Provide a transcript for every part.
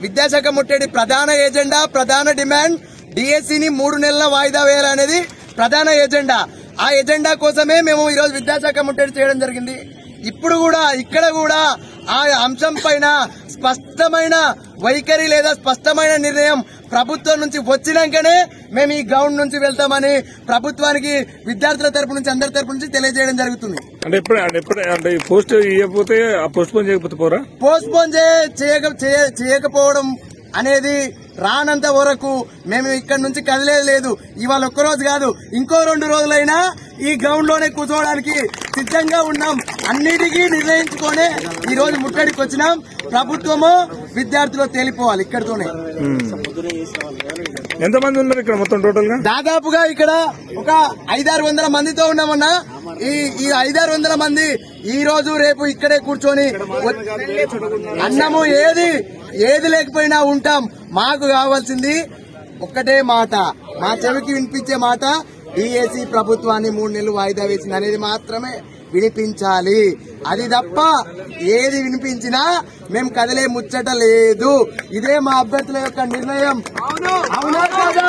విద్యాశాఖ ముట్టడి ప్రధాన ఎజెండా ప్రధాన డిమాండ్ డిఎస్సిని మూడు నెలల వాయిదా వేయాలనేది ప్రధాన ఎజెండా ఆ ఎజెండా కోసమే మేము ఈరోజు విద్యాశాఖ ముట్టడి చేయడం జరిగింది. ఇప్పుడు కూడా ఇక్కడ కూడా ఆ అంశం పైన స్పష్టమైన వైఖరి లేదా స్పష్టమైన నిర్ణయం ప్రభుత్వం నుంచి వచ్చినాకనే మేము ఈ గ్రౌండ్ నుంచి వెళ్తామని ప్రభుత్వానికి విద్యార్థుల తరపు నుంచి అందరి తరపు నుంచి తెలియజేయడం జరుగుతుంది. అంటే ఎప్పుడు అంటే ఎప్పుడు అంటే ఈ పోస్ట్ ఇవ్వకపోతే ఆ పోస్ట్ పోన్ చేయకపోతే పోరా? పోస్ట్ పోన్ చేయకపోవడం అనేది రానంత వరకు మేము ఇక్కడ నుంచి కదిలేదు లేదు. ఇవాళ ఒక్క రోజు కాదు ఇంకో రెండు రోజులైనా ఈ గ్రౌండ్లోనే కూర్చోవడానికి సిద్ధంగా ఉన్నాం. అన్నిటికీ నిర్ణయించుకొని ఈ రోజు ముట్టడికి వచ్చినాం. ప్రభుత్వము విద్యార్థులు తేలిపోవాలి ఇక్కడితోనే. ఎంతమంది ఉన్నారు ఇక్కడ మొత్తం టోటల్గా? దాదాపుగా ఇక్కడ ఒక ఐదారు వందల మందితో ఉన్నామన్నా. ఈ ఈ ఐదారు వందల మంది ఈ రోజు రేపు ఇక్కడే కూర్చొని అన్నము ఏది ఏది లేకపోయినా ఉంటాం. మాకు కావాల్సింది ఒక్కటే మాట. మా చెవికి వినిపించే మాట డిఏసి ప్రభుత్వాన్ని మూడు నెలలు వాయిదా వేసింది అనేది మాత్రమే వినిపించాలి. అది తప్ప ఏది వినిపించినా మేము కదిలే ముచ్చట లేదు. ఇదే మా అభ్యర్థుల యొక్క నిర్ణయం. అవునా. కాదా?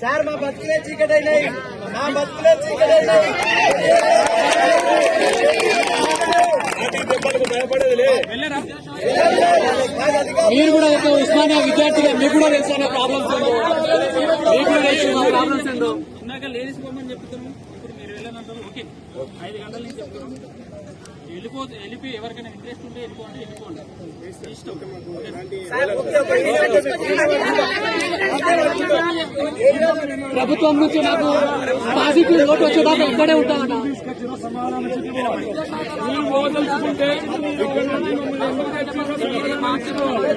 సార్ మా బతుకులే చీకటైనాయి మా బతుకులే చీకటైనాయి మీరు కూడా ఒక ఉస్మానియా విద్యార్థిగా మీకు కూడా తెలుసు ప్రాబ్లమ్స్ ఏందో మీకు కూడా తెలుసు మా ప్రాబ్లమ్స్ ఏందో ఇందాక లేడీస్ బొమ్మని చెప్తున్నాం. ఇప్పుడు మీరు వెళ్ళినంటారు ఓకే. ఐదు గంటల నుంచి చెప్తున్నాం. వెళ్ళిపో వెళ్ళిపి ఎవరికైనా ఇంట్రెస్ట్ ఉంటే వెళ్ళిపోండి వెళ్ళిపోండి ఇష్టం ప్రభుత్వం నుంచి నాకు పాజిటివ్ ఓటు వచ్చేదాకా ఇక్కడే ఉంటామన్నా మీరు పోదలుచుకుంటే ఇక్కడ నుంచి మమ్మల్ని ఎవరికైతే మార్చుకోవాలి